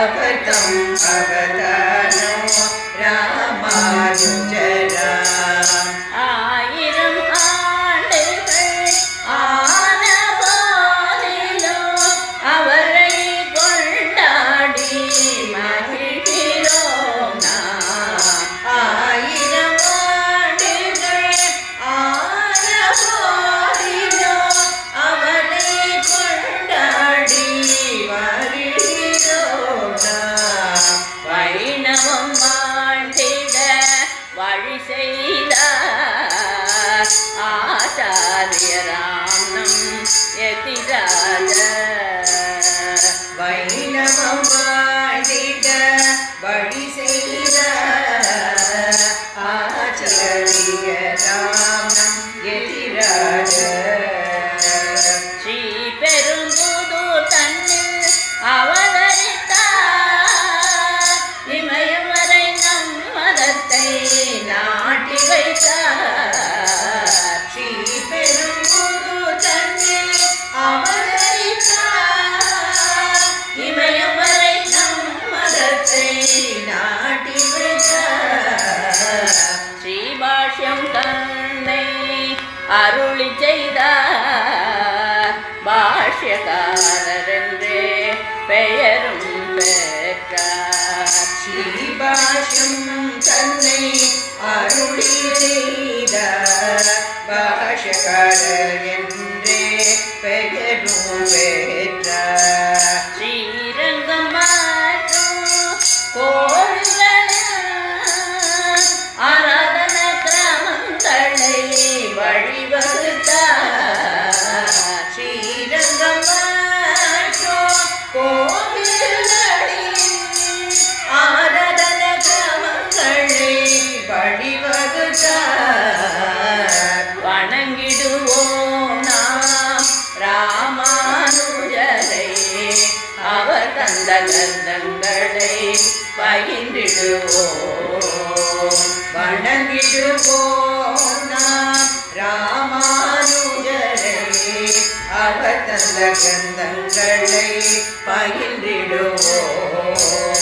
Avatar, Avatar. ராமம் யதிராஜ வைணவம் வாழிட வழி செய்த ஆச்சரிய ராமம் யதிராஜ தேசியம் தன்னை அருளி செய்தார் பாஷ்யகாரரென்றே பெயரும் பெற்றார் ஸ்ரீபாஷ்யம் தன்னை அருளி செய்தார் பாஷ்யகாரர் என்று தந்த நந்தங்களை பகிர்ந்திடுவோம். வணங்கிடுவோம் நாம் ராமானுஜரை. அவர் தந்த கந்தங்களை பகிர்ந்திடுவோம்.